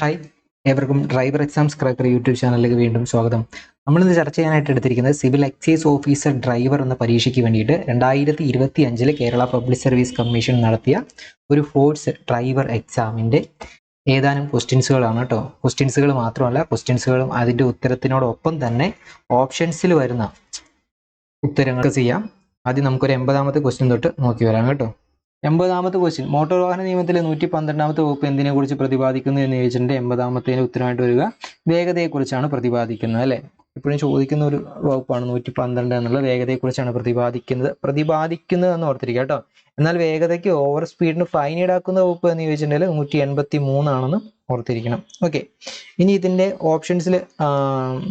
Hi ഏവർക്കും driver exams cracker YouTube ചാനലിലേക്ക് വീണ്ടും സ്വാഗതം. നമ്മളിന്ന് ചർച്ച ചെയ്യാനായിട്ട് എടുത്തിരിക്കുന്നത് സിവിൽ എക്സൈസ് ഓഫീസർ ഡ്രൈവർ എന്ന പരീക്ഷയ്ക്ക് വേണ്ടിയിട്ട് രണ്ടായിരത്തി ഇരുപത്തി അഞ്ചിൽ കേരള പബ്ലിക് സർവീസ് കമ്മീഷൻ നടത്തിയ ഒരു ഫോഴ്സ് ഡ്രൈവർ എക്സാമിന്റെ ഏതാനും ക്വസ്റ്റ്യൻസുകളാണ് കേട്ടോ ക്വസ്റ്റ്യൻസുകൾ മാത്രമല്ല ക്വസ്റ്റ്യൻസുകളും അതിന്റെ ഉത്തരത്തിനോടൊപ്പം തന്നെ ഓപ്ഷൻസിൽ വരുന്ന ഉത്തരങ്ങൾ ചെയ്യാം. ആദ്യം നമുക്കൊരു എൺപതാമത്തെ ക്വസ്റ്റ്യൻ തൊട്ട് നോക്കി വരാം കേട്ടോ. എൺപതാമത്തെ ക്വസ്റ്റ്യൻ മോട്ടോർ വാഹന നിയമത്തിലെ നൂറ്റി പന്ത്രണ്ടാമത്തെ വകുപ്പ് എന്തിനെ കുറിച്ച് പ്രതിപാദിക്കുന്നു എന്ന് ചോദിച്ചിട്ടുണ്ട്. എൺപതാമത്തേന് ഉത്തരമായിട്ട് വരിക. വേഗതയെക്കുറിച്ചാണ് പ്രതിപാദിക്കുന്നത് അല്ലെ? ഇപ്പോഴും ചോദിക്കുന്ന ഒരു വകുപ്പാണ് നൂറ്റി പന്ത്രണ്ട് എന്നുള്ള വേഗതയെക്കുറിച്ചാണ് പ്രതിപാദിക്കുന്നത്. പ്രതിപാദിക്കുന്നത് എന്ന് ഓർത്തിരിക്കുക കേട്ടോ. എന്നാൽ വേഗതയ്ക്ക് ഓവർ സ്പീഡിന് ഫൈൻ ഈടാക്കുന്ന വകുപ്പ് എന്ന് ചോദിച്ചിട്ടുണ്ടെങ്കിൽ നൂറ്റി എൺപത്തി മൂന്നാണെന്ന് ഓർത്തിരിക്കണം ഓക്കെ ഇനി ഇതിന്റെ ഓപ്ഷൻസിൽ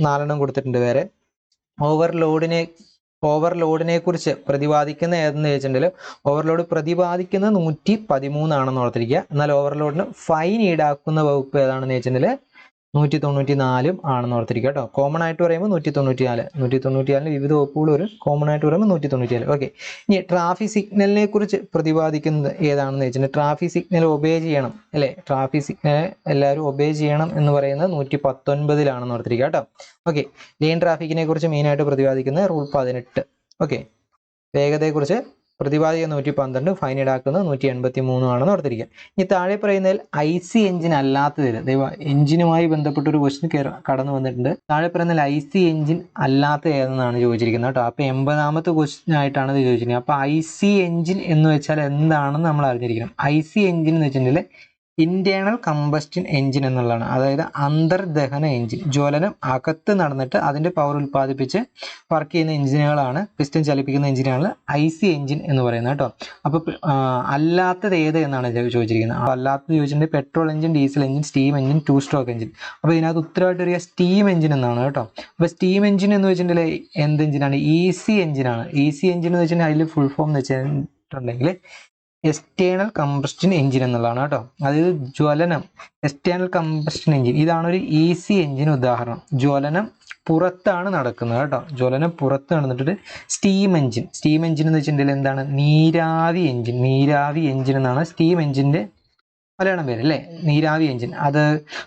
നാലെണ്ണം കൊടുത്തിട്ടുണ്ട് വേറെ. ഓവർലോഡിനെ ഓവർലോഡിനെ കുറിച്ച് പ്രതിപാദിക്കുന്ന ഏതെന്ന് ചോദിച്ചിട്ടുണ്ടെങ്കിൽ ഓവർലോഡ് പ്രതിപാദിക്കുന്നത് നൂറ്റി പതിമൂന്നാണെന്ന് ഓർത്തിരിക്കുക. എന്നാൽ ഓവർലോഡിന് ഫൈൻ ഈടാക്കുന്ന വകുപ്പ് ഏതാണെന്ന് ചോദിച്ചിട്ടുണ്ടെങ്കിൽ നൂറ്റി തൊണ്ണൂറ്റി നാലും ആണെന്ന് ഓർത്തിരിക്കുക കേട്ടോ. കോമൺ ആയിട്ട് പറയുമ്പോൾ നൂറ്റി തൊണ്ണൂറ്റി നാല് നൂറ്റി തൊണ്ണൂറ്റി നാലിന് വിവിധ വകുപ്പുകൾ ഒരു കോമൺ ആയിട്ട് പറയുമ്പോൾ നൂറ്റി തൊണ്ണൂറ്റി നാല് ഓക്കെ ഇനി ട്രാഫിക് സിഗ്നലിനെ കുറിച്ച് പ്രതിപാദിക്കുന്നത് ഏതാണെന്ന് വെച്ചിട്ടുണ്ടെങ്കിൽ ട്രാഫിക് സിഗ്നൽ ഒബേ ചെയ്യണം. അല്ലേ? ട്രാഫിക് സിഗ്നൽ എല്ലാവരും ഒബേ ചെയ്യണം എന്ന് പറയുന്നത് നൂറ്റി പത്തൊൻപതിലാണെന്ന് ഓർത്തിരിക്കുക കേട്ടോ. ഓക്കെ ലൈൻ ട്രാഫിക്കിനെ കുറിച്ച് മെയിനായിട്ട് പ്രതിപാദിക്കുന്നത് റൂൾ പതിനെട്ട്. ഓക്കെ വേഗതയെക്കുറിച്ച് പ്രതിപാദിക്കുന്ന നൂറ്റി പന്ത്രണ്ട് ഫൈൻ ഈടാക്കുന്നത് നൂറ്റി എൺപത്തി മൂന്നുമാണെന്ന് ഓർത്തിരിക്കുക. ഇനി താഴെ പറയുന്നതിൽ ഐ സി എഞ്ചിൻ അല്ലാത്തതിൽ ദൈവ എഞ്ചിനുമായി ബന്ധപ്പെട്ട ഒരു ക്വസ്റ്റ്യൻ കടന്നു വന്നിട്ടുണ്ട്. താഴെ പറയുന്നതിൽ ഐ സി എഞ്ചിൻ അല്ലാത്ത ഏതെന്നാണ് ചോദിച്ചിരിക്കുന്നത് കേട്ടോ. അപ്പോൾ എൺപതാമത്തെ ക്വസ്റ്റ്യൻ ആയിട്ടാണ് ഇത് ചോദിച്ചിരിക്കുന്നത്. അപ്പോൾ ഐ സി എഞ്ചിൻ എന്ന് വെച്ചാൽ എന്താണെന്ന് നമ്മൾ അറിഞ്ഞിരിക്കണം. ഐ സി എഞ്ചിൻ എന്ന് വെച്ചിട്ടുണ്ടെങ്കിൽ ഇന്റേണൽ കമ്പസ്റ്റൻ എഞ്ചിൻ എന്നുള്ളതാണ്. അതായത് അന്തർദഹന എഞ്ചിൻ ജ്വലനം അകത്ത് നടന്നിട്ട് അതിന്റെ പവർ ഉൽപ്പാദിപ്പിച്ച് വർക്ക് ചെയ്യുന്ന എഞ്ചിനുകളാണ് പിസ്റ്റൻ ചലിപ്പിക്കുന്ന എഞ്ചിനാണ് ഐ സി എഞ്ചിൻ എന്ന് പറയുന്നത് കേട്ടോ. അപ്പോൾ അല്ലാത്തത് ഏത് എന്നാണ് ചോദിച്ചിരിക്കുന്നത്. അപ്പോൾ അല്ലാത്തത് ചോദിച്ചിട്ടുണ്ടെങ്കിൽ petrol engine diesel engine steam engine two stroke engine അപ്പോൾ ഇതിനകത്ത് ഉത്തരവായിട്ട് വരിക സ്റ്റീം എഞ്ചിൻ എന്നാണ് കേട്ടോ. അപ്പോൾ സ്റ്റീം എഞ്ചിൻ എന്ന് വെച്ചിട്ടുണ്ടെങ്കിൽ എന്ത് എഞ്ചിനാണ് ഇ സി എഞ്ചിനാണ് സി എഞ്ചിൻ എന്ന് വെച്ചിട്ടുണ്ടെങ്കിൽ അതിൽ ഫുൾ ഫോം എന്ന് വെച്ചിട്ടുണ്ടെങ്കിൽ എക്സ്റ്റേണൽ കമ്പസ്റ്റൻ എഞ്ചിൻ എന്നുള്ളതാണ് കേട്ടോ. അതായത് ജ്വലനം എക്സ്റ്റേണൽ കമ്പസ്റ്റൻ എഞ്ചിൻ ഇതാണ് ഒരു ഈസി എഞ്ചിൻ ഉദാഹരണം. ജ്വലനം പുറത്താണ് നടക്കുന്നത് കേട്ടോ. ജ്വലനം പുറത്ത് നടന്നിട്ട് സ്റ്റീം എഞ്ചിൻ സ്റ്റീം എഞ്ചിൻ എന്ന് വെച്ചിട്ടുണ്ടെങ്കിൽ എന്താണ്? നീരാവി എഞ്ചിൻ നീരാവി എഞ്ചിൻ എന്നാണ് സ്റ്റീം എഞ്ചിന്റെ മലയാളം പേര് അല്ലേ? നീരാവി എഞ്ചിൻ അത്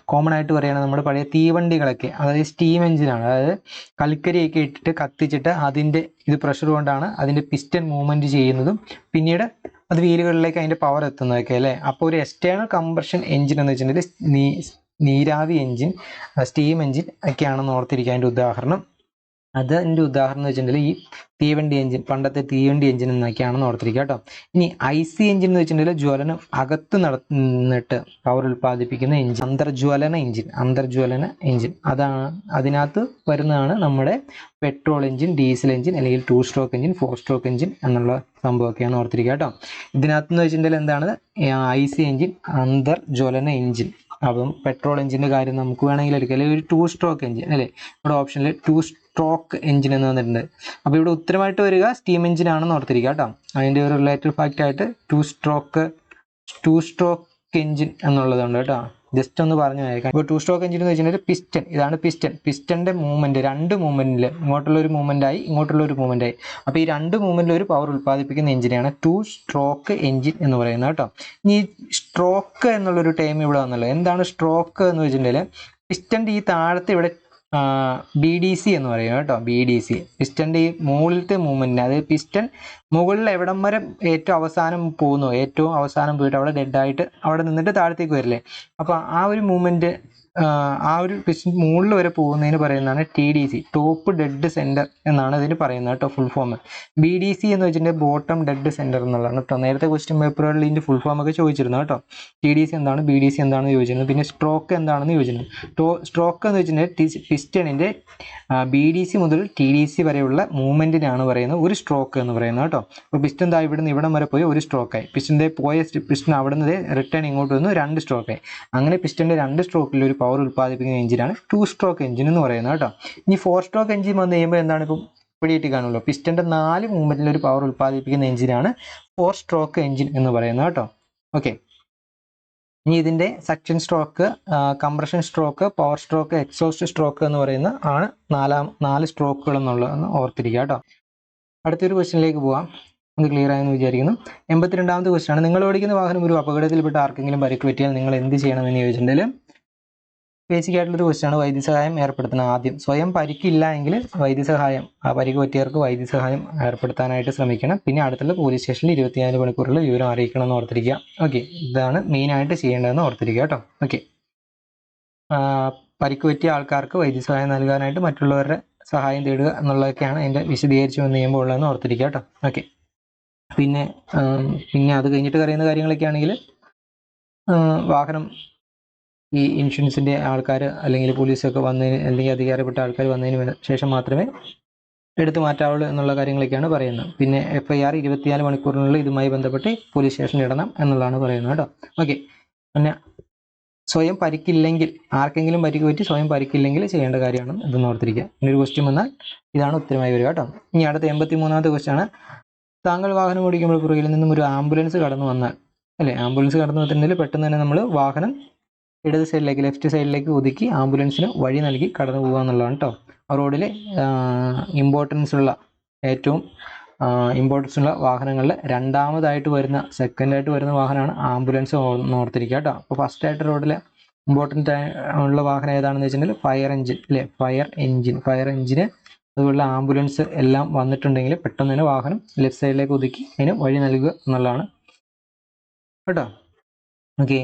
കോമൺ ആയിട്ട് പറയുകയാണെങ്കിൽ നമ്മുടെ പഴയ തീവണ്ടികളൊക്കെ. അതായത് സ്റ്റീം എഞ്ചിനാണ് അതായത് കൽക്കരിയൊക്കെ ഇട്ടിട്ട് കത്തിച്ചിട്ട് അതിന്റെ ഇത് പ്രഷർ കൊണ്ടാണ് അതിന്റെ പിസ്റ്റൻ മൂവ്മെന്റ് ചെയ്യുന്നതും പിന്നീട് അത് വീലുകളിലേക്ക് അതിന്റെ പവർ എത്തുന്നതൊക്കെ അല്ലേ? അപ്പോൾ ഒരു എക്സ്റ്റേണൽ കമ്പർഷൻ എഞ്ചിൻ എന്ന് വെച്ചിട്ടുണ്ടെങ്കിൽ നീ നീരാവി എഞ്ചിൻ സ്റ്റീം എഞ്ചിൻ ഒക്കെയാണെന്ന് ഓർത്തിരിക്കുക അതിന്റെ ഉദാഹരണം അതിന്റെ ഉദാഹരണം വെച്ചിട്ടുണ്ടെങ്കിൽ ഈ തീവണ്ടി എഞ്ചിൻ പണ്ടത്തെ തീവണ്ടി എഞ്ചിൻ എന്നൊക്കെയാണെന്ന് ഓർത്തിരിക്കുക കേട്ടോ. ഇനി ഐ സി എഞ്ചിൻ എന്ന് വെച്ചിട്ടുണ്ടെങ്കിൽ ജ്വലനം അകത്ത് നടന്നിട്ട് പവർ ഉൽപ്പാദിപ്പിക്കുന്ന എഞ്ചിൻ അന്തർജ്വലന എഞ്ചിൻ അന്തർജ്വലന എഞ്ചിൻ അതാണ് അതിനകത്ത് വരുന്നതാണ് നമ്മുടെ പെട്രോൾ എഞ്ചിൻ ഡീസൽ എഞ്ചിൻ അല്ലെങ്കിൽ two stroke engine four stroke engine എന്നുള്ള സംഭവമൊക്കെയാണ് ഓർത്തിരിക്കുക കേട്ടോ. ഇതിനകത്ത് എന്ന് വെച്ചിട്ടുണ്ടെങ്കിൽ എന്താണ്? ഐ സി എഞ്ചിൻ അന്തർജ്വലന എഞ്ചിൻ അപ്പം പെട്രോൾ എഞ്ചിന്റെ കാര്യം നമുക്ക് വേണമെങ്കിൽ എടുക്കാം. അല്ലെങ്കിൽ ഒരു ടു സ്ട്രോക്ക് എഞ്ചിൻ അല്ലേ? ഇവിടെ ഓപ്ഷനിൽ ടു സ്ട്രോക്ക് എഞ്ചിൻ എന്ന് വന്നിട്ടുണ്ട്. അപ്പോൾ ഇവിടെ ഉത്തരമായിട്ട് വരിക സ്റ്റീം എഞ്ചിൻ ആണെന്ന് ഓർത്തിരിക്കുക കേട്ടോ. അതിന്റെ ഒരു റിലേറ്റഡ് ഫാക്റ്റ് ആയിട്ട് two stroke two stroke engine എന്നുള്ളതുണ്ട് കേട്ടോ. ജസ്റ്റ് ഒന്ന് പറഞ്ഞു അയക്കാം ഇപ്പോൾ ടു സ്ട്രോക്ക് എഞ്ചിൻ എന്ന് വെച്ചിട്ടുണ്ടെങ്കിൽ പിസ്റ്റൻ ഇതാണ് പിസ്റ്റൻ പിസ്റ്റന്റെ മൂവ്മെന്റ് രണ്ട് മൂവ്മെന്റിൽ ഇങ്ങോട്ടുള്ള ഒരു മൂവ്മെന്റ് ആയി ഇങ്ങോട്ടുള്ള ഒരു മൂവ്മെന്റ് ആയി. അപ്പോൾ ഈ രണ്ട് മൂവ്മെന്റിൽ ഒരു പവർ ഉൽപ്പാദിപ്പിക്കുന്ന എഞ്ചിനെയാണ് ടു സ്ട്രോക്ക് എഞ്ചിൻ എന്ന് പറയുന്നത് കേട്ടോ. ഇനി സ്ട്രോക്ക് എന്നുള്ളൊരു ടൈം ഇവിടെ വന്നുള്ളത് എന്താണ് സ്ട്രോക്ക് എന്ന് വെച്ചിട്ടുണ്ടെങ്കിൽ പിസ്റ്റന്റെ ഈ താഴത്തെ ഇവിടെ ബി ഡി സി എന്ന് പറയും കേട്ടോ ബി ഡി സി പിസ്റ്റന്റെ ഈ മുകളിലത്തെ മൂവ്മെന്റിന് അതായത് പിസ്റ്റൻ മുകളിൽ എവിടം വരെ ഏറ്റവും അവസാനം പോകുന്നു. ഏറ്റവും അവസാനം പോയിട്ട് അവിടെ ഡെഡായിട്ട് അവിടെ നിന്നിട്ട് താഴത്തേക്ക് വരില്ലേ. അപ്പോൾ ആ ഒരു മൂവ്മെന്റ് ആ ഒരു പിസ്റ്റൻ മുകളിൽ വരെ പോകുന്നതിന് പറയുന്നതാണ് T D C top dead centre എന്നാണ് ഇതിന് പറയുന്നത് കേട്ടോ full form B D C എന്ന് വെച്ചിട്ടുണ്ടെങ്കിൽ ബോട്ടം ഡെഡ് സെന്റർ എന്നുള്ളതാണ് കേട്ടോ. നേരത്തെ ക്വസ്റ്റ്യൻ പേപ്പറുകളിൽ ഇതിന്റെ ഫുൾ ഫോം ഒക്കെ ചോദിച്ചിരുന്നു കേട്ടോ. ടി ഡി സി എന്താണ് ബി ഡി സി എന്താണെന്ന് ചോദിച്ചിരുന്നു. പിന്നെ സ്ട്രോക്ക് എന്താണെന്ന് ചോദിച്ചിരുന്നു. ടോ സ്ട്രോക്ക് എന്ന് വെച്ചിട്ടുണ്ടെങ്കിൽ പിസ്റ്റണിന്റെ ബി ഡി സി മുതൽ ടി ഡി സി വരെയുള്ള മൂവ്മെന്റിനാണ് പറയുന്നത്. ഒരു സ്ട്രോക്ക് എന്ന് പറയുന്നത് കേട്ടോ. അപ്പോൾ പിസ്റ്റൻ താ ഇവിടുന്ന് ഇവിടം വരെ പോയി ഒരു സ്ട്രോക്കായി പിസ്റ്റന്റെ പോയ പിസ്റ്റൻ അവിടെ നിന്ന് റിട്ടേൺ ഇങ്ങോട്ട് വന്ന് രണ്ട് സ്ട്രോക്കായി അങ്ങനെ പിസ്റ്റന്റെ രണ്ട് സ്ട്രോക്കിൽ ഒരു പവർ ഉൽപ്പാദിപ്പിക്കുന്ന എഞ്ചിനാണ് ടു സ്ട്രോക്ക് എഞ്ചിൻ എന്ന് പറയുന്നത് കേട്ടോ. ഇനി ഫോർ സ്ട്രോക്ക് എഞ്ചിൻ വന്നു കഴിയുമ്പോൾ എന്താണ് ഇപ്പം പിടിയിട്ട് കാണുമല്ലോ? പിസ്റ്റന്റെ നാല് മൂവ്മെന്റിൽ ഒരു പവർ ഉൽപ്പാദിപ്പിക്കുന്ന എഞ്ചിനാണ് ഫോർ സ്ട്രോക്ക് എഞ്ചിൻ എന്ന് പറയുന്നത് കേട്ടോ. ഓക്കെ ഇനി ഇതിന്റെ suction stroke compression stroke power stroke exhaust stroke എന്ന് പറയുന്ന ആണ് നാലാം നാല് സ്ട്രോക്കുകൾ എന്നുള്ളതെന്ന് ഓർത്തിരിക്കുക കേട്ടോ. അടുത്തൊരു ക്വസ്റ്റ്യനിലേക്ക് പോവാം. ഒന്ന് ക്ലിയർ ആയെന്ന് വിചാരിക്കുന്നു. എൺപത്തിരണ്ടാമത്തെ ക്വസ്റ്റ്യൻ ആണ്. നിങ്ങൾ ഓടിക്കുന്ന വാഹനം ഒരു അപകടത്തിൽപ്പെട്ട് ആർക്കെങ്കിലും പരിക്ക് പറ്റിയാൽ നിങ്ങൾ എന്ത് ചെയ്യണമെന്ന് ചോദിച്ചിട്ടുണ്ടെങ്കിൽ ബേസിക് ആയിട്ടുള്ളൊരു ക്വസ്റ്റ്യാണ് വൈദ്യസഹായം ഏർപ്പെടുത്തണം ആദ്യം. സ്വയം പരിക്കില്ല എങ്കിൽ വൈദ്യസഹായം ആ പരിക്ക് പറ്റിയവർക്ക് വൈദ്യസഹായം ഏർപ്പെടുത്താനായിട്ട് ശ്രമിക്കണം. പിന്നെ അടുത്തുള്ള പോലീസ് സ്റ്റേഷനിൽ ഇരുപത്തിനാല് മണിക്കൂറിൽ വിവരം അറിയിക്കണം എന്ന് ഓർത്തിരിക്കുക. ഓക്കെ ഇതാണ് മെയിനായിട്ട് ചെയ്യേണ്ടതെന്ന് ഓർത്തിരിക്കുക കേട്ടോ. ഓക്കെ പരിക്ക് പറ്റിയ ആൾക്കാർക്ക് വൈദ്യസഹായം നൽകാനായിട്ട് മറ്റുള്ളവരുടെ സഹായം തേടുക എന്നുള്ളതൊക്കെയാണ് എന്റെ വിശദീകരിച്ച് വന്ന് ചെയ്യുമ്പോൾ ഉള്ളതെന്ന് ഓർത്തിരിക്കുക കേട്ടോ. ഓക്കെ പിന്നെ പിന്നെ അത് കഴിഞ്ഞിട്ട് പറയുന്ന കാര്യങ്ങളൊക്കെ ആണെങ്കിൽ വാഹനം ഈ ഇൻഷുറൻസിന്റെ ആൾക്കാർ അല്ലെങ്കിൽ പോലീസൊക്കെ വന്നതിന് അല്ലെങ്കിൽ അധികാരപ്പെട്ട ആൾക്കാർ വന്നതിന് ശേഷം മാത്രമേ എടുത്തു മാറ്റാവുള്ളൂ എന്നുള്ള കാര്യങ്ങളൊക്കെയാണ് പറയുന്നത്. പിന്നെ എഫ് ഐ ആർ ഇരുപത്തിനാല് മണിക്കൂറിനുള്ളിൽ ഇതുമായി ബന്ധപ്പെട്ട് പോലീസ് സ്റ്റേഷനിൽ ഇടണം എന്നുള്ളതാണ് പറയുന്നത് കേട്ടോ. ഓക്കെ പിന്നെ സ്വയം പരിക്കില്ലെങ്കിൽ ആർക്കെങ്കിലും പരിക്ക് പറ്റി സ്വയം പരിക്കില്ലെങ്കിൽ ചെയ്യേണ്ട കാര്യമാണ് ഇതെന്ന് ഓർത്തിരിക്കുക. ഇനി ഒരു ക്വസ്റ്റ്യൻ വന്നാൽ ഇതാണ് ഉത്തരമായി വരിക കേട്ടോ. ഇനി അടുത്ത എൺപത്തി മൂന്നാമത്തെ ക്വസ്റ്റ്യൻ താങ്കൾ വാഹനം ഓടിക്കുമ്പോൾ പുറകിൽ നിന്നും ഒരു ആംബുലൻസ് കടന്നു വന്നാൽ അല്ലേ? ആംബുലൻസ് കടന്നു വന്നിട്ടുണ്ടെങ്കിൽ പെട്ടെന്ന് തന്നെ നമ്മൾ വാഹനം ഇടത് സൈഡിലേക്ക് ലെഫ്റ്റ് സൈഡിലേക്ക് ഒതുക്കി ആംബുലൻസിന് വഴി നൽകി കടന്നു പോകുക എന്നുള്ളതാണ് കേട്ടോ റോഡിൽ ഇമ്പോർട്ടൻസ് ഉള്ള ഏറ്റവും ഇമ്പോർട്ടൻസ് ഉള്ള വാഹനങ്ങളിൽ രണ്ടാമതായിട്ട് വരുന്ന സെക്കൻഡായിട്ട് വരുന്ന വാഹനമാണ് ആംബുലൻസ് ഓർത്തിരിക്കുക കേട്ടോ അപ്പോൾ ഫസ്റ്റായിട്ട് റോഡിൽ ഇമ്പോർട്ടന്റ് ഉള്ള വാഹനം ഏതാണെന്ന് വെച്ചിട്ടുണ്ടെങ്കിൽ ഫയർ എഞ്ചിൻ അല്ലേ ഫയർ എഞ്ചിൻ ഫയർ എഞ്ചിന് അതുപോലെ ആംബുലൻസ് എല്ലാം വന്നിട്ടുണ്ടെങ്കിൽ പെട്ടെന്ന് തന്നെ വാഹനം ലെഫ്റ്റ് സൈഡിലേക്ക് ഒതുക്കി അതിന് വഴി നൽകുക എന്നുള്ളതാണ്. കേട്ടോ. ഓക്കെ.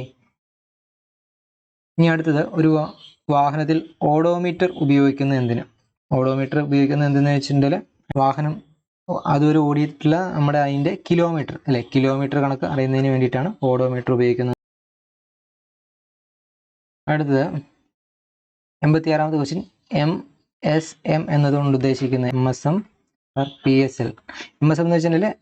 ഇനി അടുത്തത് ഒരു വാഹനത്തിൽ ഓഡോമീറ്റർ ഉപയോഗിക്കുന്ന എന്തിന്? ഓഡോമീറ്റർ ഉപയോഗിക്കുന്ന എന്തെന്ന് വെച്ചിട്ടുണ്ടെങ്കിൽ വാഹനം അതുവരെ ഓടിയിട്ടുള്ള നമ്മുടെ അതിന്റെ കിലോമീറ്റർ അല്ലെ? കിലോമീറ്റർ കണക്ക് അറിയുന്നതിന് വേണ്ടിയിട്ടാണ് ഓഡോമീറ്റർ ഉപയോഗിക്കുന്നത്. അടുത്തത് എൺപത്തി ആറാമത്തെ ക്വസ്റ്റ്യൻ എം എസ് എം എന്നതുകൊണ്ട് ഉദ്ദേശിക്കുന്നത് M S M P S L M S M എന്ന് വെച്ചിട്ടുണ്ടെങ്കിൽ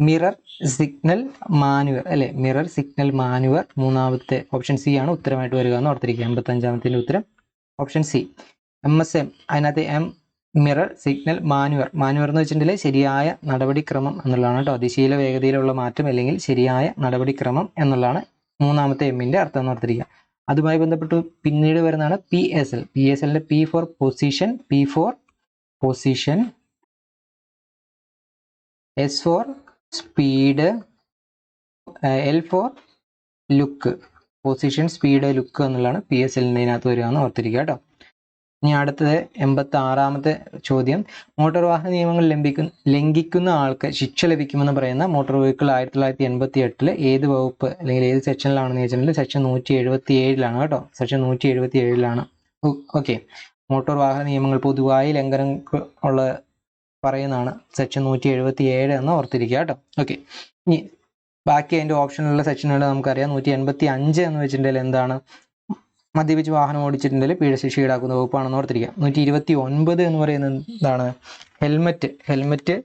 മിറർ സിഗ്നൽ മാനുവർ അല്ലെ? മിറർ സിഗ്നൽ മാനുവർ മൂന്നാമത്തെ ഓപ്ഷൻ സി ആണ് ഉത്തരമായിട്ട് വരിക എന്ന് ഓർത്തിരിക്കുക. എൺപത്തഞ്ചാമത്തിന്റെ ഉത്തരം option C M S M അതിനകത്ത് M mirror signal manoeuvre manoeuvre എന്ന് വെച്ചിട്ടുണ്ടെങ്കിൽ ശരിയായ നടപടിക്രമം എന്നുള്ളതാണ് കേട്ടോ. അതിശീല വേഗതയിലുള്ള മാറ്റം അല്ലെങ്കിൽ ശരിയായ നടപടിക്രമം എന്നുള്ളതാണ് മൂന്നാമത്തെ എമ്മിന്റെ അർത്ഥം എന്ന് ഓർത്തിരിക്കുക. അതുമായി ബന്ധപ്പെട്ട് പിന്നീട് വരുന്നതാണ് P S L P S എല്ലിന്റെ P for position P for position S for speed L for look position speed look എന്നുള്ളതാണ് പി എസ് എല്ലിന്റെ വരിക എന്ന് ഓർത്തിരിക്കുക കേട്ടോ. ഇനി അടുത്തത് എൺപത്തി ആറാമത്തെ ചോദ്യം. മോട്ടോർ വാഹന നിയമങ്ങൾ ലംഘിക്കുന്ന ലംഘിക്കുന്ന ആൾക്ക് ശിക്ഷ ലഭിക്കുമെന്ന് പറയുന്ന മോട്ടോർ വെഹിക്കിൾ ആയിരത്തി തൊള്ളായിരത്തി എൺപത്തി എട്ടിൽ ഏത് വകുപ്പ് അല്ലെങ്കിൽ ഏത് സെക്ഷനിലാണെന്ന് വെച്ചിട്ടുണ്ടെങ്കിൽ സെക്ഷൻ നൂറ്റി എഴുപത്തി ഏഴിലാണ് കേട്ടോ. സെക്ഷൻ നൂറ്റി എഴുപത്തി ഏഴിലാണ് ഓക്കെ. മോട്ടോർ വാഹന നിയമങ്ങൾ പൊതുവായി ലംഘനം ഉള്ള പറയുന്നതാണ്. സെക്ഷൻ നൂറ്റി എഴുപത്തി ഏഴ് എന്ന് ഓർത്തിരിക്കുക കേട്ടോ. ഓക്കെ ഇനി ബാക്കി അതിന്റെ ഓപ്ഷനിലുള്ള സെക്ഷനുകൾ നമുക്കറിയാം. നൂറ്റി എൺപത്തി അഞ്ച് എന്ന് വെച്ചിട്ടുണ്ടെങ്കിൽ എന്താണ്? മദ്യപിച്ച് വാഹനം ഓടിച്ചിട്ടുണ്ടെങ്കിൽ പിഴശിക്ഷ ഈടാക്കുന്ന വകുപ്പാണെന്ന് ഓർത്തിരിക്കുക. നൂറ്റി ഇരുപത്തി ഒൻപത് എന്ന് പറയുന്നത് എന്താണ്? ഹെൽമറ്റ് ഹെൽമറ്റ്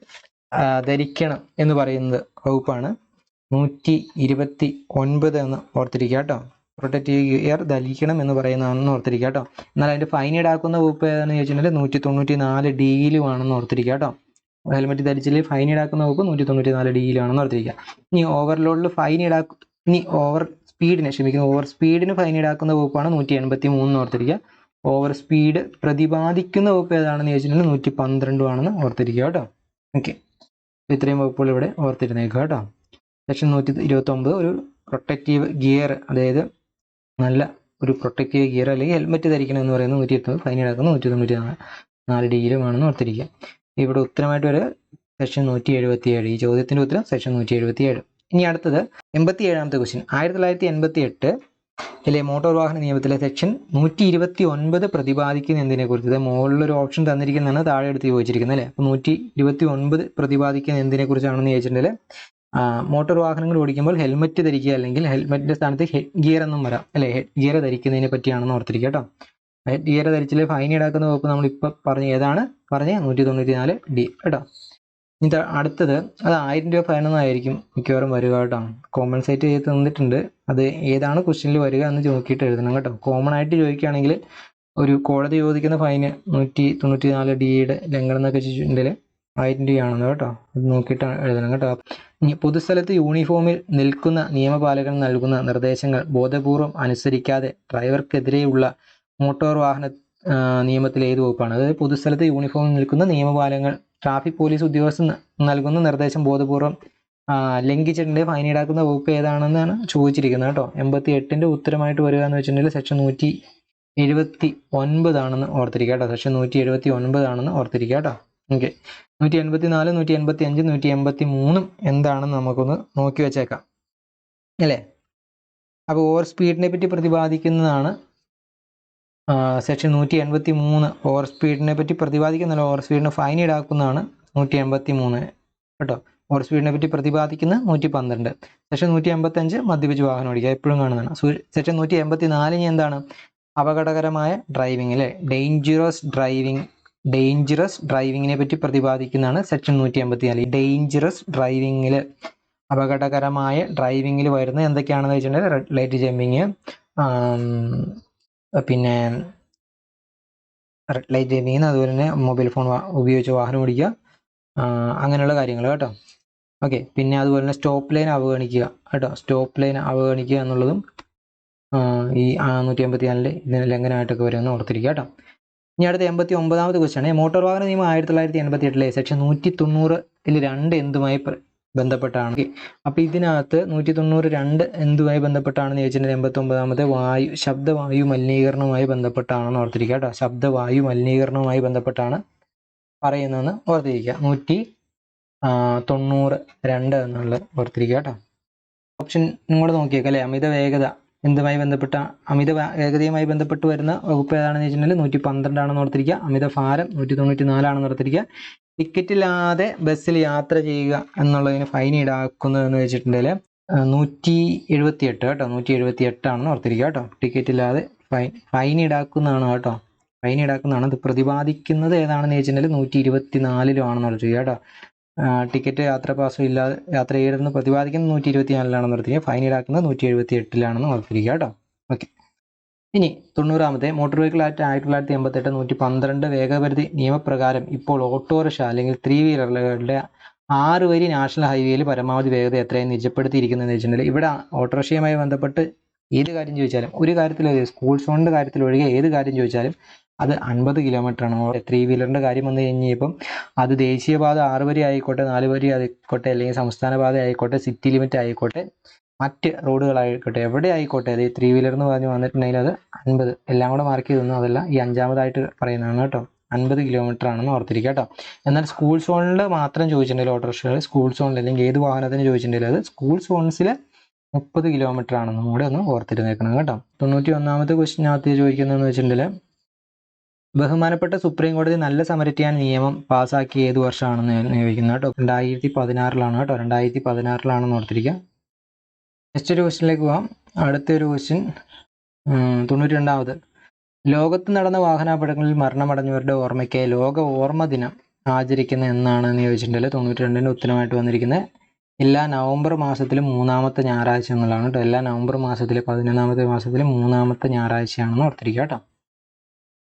ധരിക്കണം എന്ന് പറയുന്നത് വകുപ്പാണ്. നൂറ്റി ഇരുപത്തി ഒൻപത് എന്ന് ഓർത്തിരിക്കുക കേട്ടോ. പ്രൊട്ടക്റ്റീവ് ഗിയർ ധരിക്കണം എന്ന് പറയുന്നതാണെന്ന് ഓർത്തിരിക്കുക കേട്ടോ. എന്നാൽ അതിന്റെ ഫൈൻ ഈടാക്കുന്ന വകുപ്പ് ഏതാണെന്ന് ചോദിച്ചിട്ടുണ്ടെങ്കിൽ നൂറ്റി തൊണ്ണൂറ്റി നാല് ഡിയിലുമാണെന്ന് ഓർത്തിരിക്കുക കേട്ടോ. ഹെൽമെറ്റ് ധരിച്ചില്ലെങ്കിൽ ഫൈൻ ഈടാക്കുന്ന വകുപ്പ് നൂറ്റി തൊണ്ണൂറ്റി നാല് ഡിയിലാണെന്ന് ഓർത്തിരിക്കുക. ഇനി ഓവർലോഡിൽ ഫൈൻ ഈടാക്കും ഇനി ഓവർ സ്പീഡിന് ക്ഷമിക്കുന്നു. ഓവർ സ്പീഡിന് ഫൈൻ ഈടാക്കുന്ന വകുപ്പാണ് നൂറ്റി എൺപത്തി മൂന്ന് ഓർത്തിരിക്കുക. ഓവർ സ്പീഡ് പ്രതിപാദിക്കുന്ന വകുപ്പ് ഏതാണെന്ന് ചോദിച്ചിട്ടുണ്ടെങ്കിൽ നൂറ്റി പന്ത്രണ്ടും ആണെന്ന് ഓർത്തിരിക്കുക കേട്ടോ. ഓക്കെ ഇത്രയും വകുപ്പുകൾ ഇവിടെ ഓർത്തിരുന്നേക്കുക കേട്ടോ. സെക്ഷൻ നൂറ്റി ഇരുപത്തി ഒമ്പത് ഒരു പ്രൊട്ടക്റ്റീവ് ഗിയർ അതായത് നല്ല ഒരു പ്രൊട്ടക്റ്റീവ് ഗിയർ അല്ലെങ്കിൽ ഹെൽമെറ്റ് ധരിക്കണം എന്ന് പറയുന്നത് നൂറ്റി എത്തുന്നത് ഫൈൻ ഈടാക്കുന്നത് നൂറ്റി തൊണ്ണൂറ്റി നാല് ഡിഗ്രിയുമാണെന്ന് ഓർത്തിരിക്കുക. ഇവിടെ ഉത്തരമായിട്ട് വരെ സെക്ഷൻ നൂറ്റി എഴുപത്തി ഏഴ് ഈ ചോദ്യത്തിന്റെ ഉത്തരം സെക്ഷൻ നൂറ്റി എഴുപത്തി ഏഴ് ഇനി അടുത്തത് എൺപത്തി ഏഴാമത്തെ ക്വസ്റ്റ്യൻ ആയിരത്തി തൊള്ളായിരത്തി എൺപത്തി എട്ട് അല്ലെ മോട്ടോർ വാഹന നിയമത്തിലെ സെക്ഷൻ നൂറ്റി ഇരുപത്തി ഒൻപത് പ്രതിപാദിക്കുന്ന എന്തിനെ കുറിച്ച് ഇത് മുകളിലൊരു ഓപ്ഷൻ തന്നിരിക്കുന്നതാണ് താഴെ എടുത്ത് ചോദിച്ചിരിക്കുന്നത് അല്ലേ? അപ്പോൾ നൂറ്റി ഇരുപത്തി ഒൻപത് പ്രതിപാദിക്കുന്ന എന്തിനെ കുറിച്ചാണെന്ന് ചോദിച്ചിട്ടുണ്ടെങ്കിൽ മോട്ടോർ വാഹനങ്ങൾ ഓടിക്കുമ്പോൾ ഹെൽമെറ്റ് ധരിക്കുക അല്ലെങ്കിൽ ഹെൽമെറ്റിന്റെ സ്ഥാനത്ത് ഹെഡ് ഗിയർ എന്നും വരാം. അല്ലെ? ഹെഡ് ഗിയർ ധരിക്കുന്നതിനെ പറ്റിയാണെന്ന് ഓർത്തിരിക്കുക കേട്ടോ. ഹെഡ് ഗിയർ ധരിച്ചില്ലേ ഫൈൻ ഈടാക്കുന്ന വകുപ്പ് നമ്മൾ ഇപ്പോൾ പറഞ്ഞ ഏതാണ്? പറഞ്ഞ നൂറ്റി തൊണ്ണൂറ്റി നാല് ഡി കേട്ടോ. ഇനി അടുത്തത് അത് ആയിരം രൂപ ഫൈൻ ഒന്നായിരിക്കും മിക്കവാറും വരിക കേട്ടോ. കോമ്പൻസേറ്റ് ചെയ്ത് തന്നിട്ടുണ്ട്. അത് ഏതാണ് ക്വസ്റ്റ്യനിൽ വരിക എന്ന് നോക്കിയിട്ട് എഴുതണം കേട്ടോ. കോമൺ ആയിട്ട് ചോദിക്കുകയാണെങ്കിൽ ഒരു കോടതി ചോദിക്കുന്ന ഫൈന് നൂറ്റി തൊണ്ണൂറ്റി നാല് ഡിയുടെ ലംഘനം എന്നൊക്കെ വെച്ചിട്ടുണ്ടെങ്കിൽ ആയിരം രൂപയാണെന്ന് കേട്ടോ. അത് നോക്കിയിട്ട് എഴുതണം കേട്ടോ. ഇനി പൊതുസ്ഥലത്ത് യൂണിഫോമിൽ നിൽക്കുന്ന നിയമപാലകൻ നൽകുന്ന നിർദ്ദേശങ്ങൾ ബോധപൂർവം അനുസരിക്കാതെ ഡ്രൈവർക്കെതിരെയുള്ള മോട്ടോർ വാഹന നിയമത്തിലെ ഏത് വകുപ്പാണ്? അതായത് പൊതുസ്ഥലത്ത് യൂണിഫോമിൽ നിൽക്കുന്ന നിയമപാലങ്ങൾ ട്രാഫിക് പോലീസ് ഉദ്യോഗസ്ഥൻ നൽകുന്ന നിർദ്ദേശം ബോധപൂർവം ലംഘിച്ചിട്ടുണ്ട്. ഫൈൻ ഈടാക്കുന്ന വകുപ്പ് ഏതാണെന്നാണ് ചോദിച്ചിരിക്കുന്നത് കേട്ടോ. എൺപത്തി എട്ടിന്റെ ഉത്തരമായിട്ട് വരിക എന്ന് വെച്ചിട്ടുണ്ടെങ്കിൽ സെക്ഷൻ നൂറ്റി എഴുപത്തി ഒൻപതാണെന്ന് ഓർത്തിരിക്കുക കേട്ടോ. സെക്ഷൻ നൂറ്റി എഴുപത്തി ഒൻപതാണെന്ന് ഓർത്തിരിക്കുക കേട്ടോ. ഓക്കെ നൂറ്റി എൺപത്തി നാല് നൂറ്റി എൺപത്തി അഞ്ച് നൂറ്റി എൺപത്തി മൂന്നും എന്താണെന്ന് നമുക്കൊന്ന് നോക്കി വെച്ചേക്കാം. അല്ലേ? അപ്പോൾ ഓവർ സ്പീഡിനെ പറ്റി പ്രതിപാദിക്കുന്നതാണ് സെക്ഷൻ നൂറ്റി എൺപത്തി മൂന്ന് ഓവർ സ്പീഡിനെ പറ്റി പ്രതിപാദിക്കുന്നല്ല ഓവർ സ്പീഡിന് ഫൈൻ ഈടാക്കുന്നതാണ് നൂറ്റി എൺപത്തി മൂന്ന് കേട്ടോ? ഓവർ സ്പീഡിനെ പറ്റി പ്രതിപാദിക്കുന്ന നൂറ്റി പന്ത്രണ്ട് സെക്ഷൻ നൂറ്റി എൺപത്തി അഞ്ച് മദ്യപിച്ച് വാഹനം ഓടിക്കുക. എപ്പോഴും കാണുന്നതാണ്. സെക്ഷൻ നൂറ്റി എൺപത്തി നാലിന് എന്താണ്? അപകടകരമായ ഡ്രൈവിംഗ് അല്ലേ? ഡേഞ്ചറസ് ഡ്രൈവിംഗ് ഡേഞ്ചറസ് ഡ്രൈവിങ്ങിനെ പറ്റി പ്രതിപാദിക്കുന്നതാണ് സെക്ഷൻ നൂറ്റി അമ്പത്തിനാല് നാല് ഡേഞ്ചറസ് ഡ്രൈവിങ്ങിൽ അപകടകരമായ ഡ്രൈവിങ്ങിൽ വരുന്ന എന്തൊക്കെയാണെന്ന് വെച്ചിട്ടുണ്ടെങ്കിൽ റെഡ് ലൈറ്റ് ജമ്പിങ് പിന്നെ റെഡ് ലൈറ്റ് ജമ്പിങ് അതുപോലെ തന്നെ മൊബൈൽ ഫോൺ ഉപയോഗിച്ച് വാഹനം ഓടിക്കുക അങ്ങനെയുള്ള കാര്യങ്ങൾ കേട്ടോ. ഓക്കെ പിന്നെ അതുപോലെ തന്നെ സ്റ്റോപ്പ് ലൈൻ അവഗണിക്കുക കേട്ടോ. സ്റ്റോപ്പ് ലൈൻ അവഗണിക്കുക എന്നുള്ളതും ഈ നൂറ്റി അമ്പത്തി നാലിൽ ഇതിന് ലംഘനമായിട്ടൊക്കെ വരുമെന്ന് ഓർത്തിരിക്കുക കേട്ടോ. ഇനി അടുത്ത എൺപത്തി ഒമ്പതാമത് ക്വസ്റ്റ്യൻ ആണ്. മോട്ടോർ വാഹന നിയമം ആയിരത്തി തൊള്ളായിരത്തി എൺപത്തി എട്ടിലെ സെക്ഷൻ നൂറ്റി തൊണ്ണൂറിൽ രണ്ട് എന്തുമായി ബന്ധപ്പെട്ടാണ്. അപ്പൊ ഇതിനകത്ത് നൂറ്റി തൊണ്ണൂറ് രണ്ട് എന്തുമായി ബന്ധപ്പെട്ടാണെന്ന് ചോദിച്ചിട്ടുണ്ടെങ്കിൽ എൺപത്തി ഒമ്പതാമത്തെ വായു ശബ്ദവായു മലിനീകരണവുമായി ബന്ധപ്പെട്ടാണെന്ന് ഓർത്തിരിക്കുക കേട്ടോ. ശബ്ദവായു മലിനീകരണവുമായി ബന്ധപ്പെട്ടാണ് പറയുന്നതെന്ന് ഓർത്തിരിക്കുക. നൂറ്റി തൊണ്ണൂറ് രണ്ട് എന്നുള്ളത് ഓർത്തിരിക്കുക കേട്ടോ. ഓപ്ഷൻ നിങ്ങൾ നോക്കിയേക്കാം അല്ലേ? അമിത വേഗത എന്തുമായി ബന്ധപ്പെട്ട? അമിത ഏകതയുമായി ബന്ധപ്പെട്ട് വരുന്ന വകുപ്പ് ഏതാണെന്ന് വെച്ചിട്ടുണ്ടെങ്കിൽ നൂറ്റി പന്ത്രണ്ടാണെന്ന് ഓർത്തിരിക്കുക. അമിത ഭാരം നൂറ്റി തൊണ്ണൂറ്റി നാലാണെന്ന് ഓർത്തിരിക്കുക. ടിക്കറ്റ് ഇല്ലാതെ ബസ്സിൽ യാത്ര ചെയ്യുക എന്നുള്ളതിന് ഫൈൻ ഈടാക്കുന്നതെന്ന് വെച്ചിട്ടുണ്ടെങ്കിൽ നൂറ്റി എഴുപത്തി എട്ട് കേട്ടോ. നൂറ്റി എഴുപത്തി എട്ടാണെന്ന് ഓർത്തിരിക്കുക കേട്ടോ. ടിക്കറ്റ് ഇല്ലാതെ ഫൈൻ ഫൈൻ ഈടാക്കുന്നതാണ് കേട്ടോ. ഫൈൻ ഈടാക്കുന്നതാണ്. ഇത് പ്രതിപാദിക്കുന്നത് ഏതാണെന്ന് ചോദിച്ചിട്ടുണ്ടെങ്കിൽ നൂറ്റി ഇരുപത്തി നാലിലുമാണെന്ന് ഓർത്തിരിക്കുക കേട്ടോ. ടിക്കറ്റ് യാത്ര പാസ് ഇല്ലാതെ യാത്ര ചെയ്യരുതെന്ന് പ്രതിപാദിക്കുന്നത് നൂറ്റി ഇരുപത്തി നാലിലാണെന്ന് ഓർത്തിരിക്കുക ഫൈൻ ഈടാക്കുന്നത് നൂറ്റി എഴുപത്തി എട്ടിലാണെന്ന് ഓർത്തിരിക്കുക കേട്ടോ. ഓക്കെ ഇനി തൊണ്ണൂറാമത്തെ മോട്ടോർ വെഹിക്കിൾ ആക്ട് ആയിരത്തി തൊള്ളായിരത്തി എൺപത്തെട്ട് നൂറ്റി പന്ത്രണ്ട് വേഗപരിധി നിയമപ്രകാരം ഇപ്പോൾ ഓട്ടോറിക്ഷ അല്ലെങ്കിൽ ത്രീ വീലറുകളുടെ ആറ് വരി നാഷണൽ ഹൈവേയിൽ പരമാവധി വേഗത എത്രയും നിജപ്പെടുത്തിയിരിക്കുന്നതെന്ന് വെച്ചിട്ടുണ്ടെങ്കിൽ ഇവിടെ ഓട്ടോറിക്ഷയുമായി ബന്ധപ്പെട്ട് ഏത് കാര്യം ചോദിച്ചാലും ഒരു കാര്യത്തിൽ സ്കൂൾ സോണിന്റെ കാര്യത്തിൽ ഒഴികെ ഏത് കാര്യം ചോദിച്ചാലും അത് അൻപത് കിലോമീറ്റർ ആണ്. ത്രീ വീലറിന്റെ കാര്യം വന്നു കഴിഞ്ഞപ്പം അത് ദേശീയപാത ആറ് വരി ആയിക്കോട്ടെ നാല് വരി ആയിക്കോട്ടെ അല്ലെങ്കിൽ സംസ്ഥാന പാത ആയിക്കോട്ടെ സിറ്റി ലിമിറ്റ് ആയിക്കോട്ടെ മറ്റ് റോഡുകളായിക്കോട്ടെ എവിടെ ആയിക്കോട്ടെ അത് ത്രീ വീലർ എന്ന് പറഞ്ഞ് വന്നിട്ടുണ്ടെങ്കിൽ അത് അൻപത്. എല്ലാം കൂടെ മാർക്ക് ചെയ്തൊന്നും അതല്ല ഈ അഞ്ചാമതായിട്ട് പറയുന്നതാണ് കേട്ടോ. അൻപത് കിലോമീറ്റർ ആണെന്ന് ഓർത്തിരിക്കുക കേട്ടോ. എന്നാൽ സ്കൂൾ സോണിൽ മാത്രം ചോദിച്ചിട്ടുണ്ടെങ്കിൽ ഓട്ടോറിക്ഷകൾ സ്കൂൾ സോണിൽ അല്ലെങ്കിൽ ഏത് വാഹനത്തിന് ചോദിച്ചിട്ടുണ്ടെങ്കിൽ അത് സ്കൂൾ സോൺസിൽ മുപ്പത് കിലോമീറ്റർ ആണെന്നും കൂടെ ഒന്ന് ഓർത്തിരുന്നേക്കണം കേട്ടോ. തൊണ്ണൂറ്റി ഒന്നാമത്തെ ക്വസ്റ്റിനകത്ത് ചോദിക്കുന്നതെന്ന് വെച്ചിട്ടുണ്ടെങ്കിൽ ബഹുമാനപ്പെട്ട സുപ്രീം കോടതി നല്ല സമരറ്റിയാൻ നിയമം പാസ്സാക്കിയ ഏത് വർഷമാണെന്ന് ചോദിക്കുന്നത് കേട്ടോ. രണ്ടായിരത്തി പതിനാറിലാണ് കേട്ടോ. രണ്ടായിരത്തി പതിനാറിലാണെന്ന് ഓർത്തിരിക്കുക. നെക്സ്റ്റ് ഒരു ക്വസ്റ്റിനിലേക്ക് പോവാം. അടുത്തൊരു ക്വസ്റ്റ്യൻ തൊണ്ണൂറ്റി രണ്ടാമത് ലോകത്ത് നടന്ന വാഹനാപകടങ്ങളിൽ മരണമടഞ്ഞവരുടെ ഓർമ്മയ്ക്ക് ലോക ഓർമ്മ ദിനം ആചരിക്കുന്ന എന്നാണെന്ന് ചോദിച്ചിട്ടുണ്ടെങ്കിൽ തൊണ്ണൂറ്റി രണ്ടിന്റെ ഉത്തരമായിട്ട് വന്നിരിക്കുന്നത്. എല്ലാ നവംബർ മാസത്തിലും മൂന്നാമത്തെ ഞായറാഴ്ച എന്നുള്ളതാണ് കേട്ടോ. എല്ലാ നവംബർ മാസത്തിലെ പതിനൊന്നാമത്തെ മാസത്തിലെ മൂന്നാമത്തെ ഞായറാഴ്ചയാണെന്ന് ഓർത്തിരിക്കുക കേട്ടോ.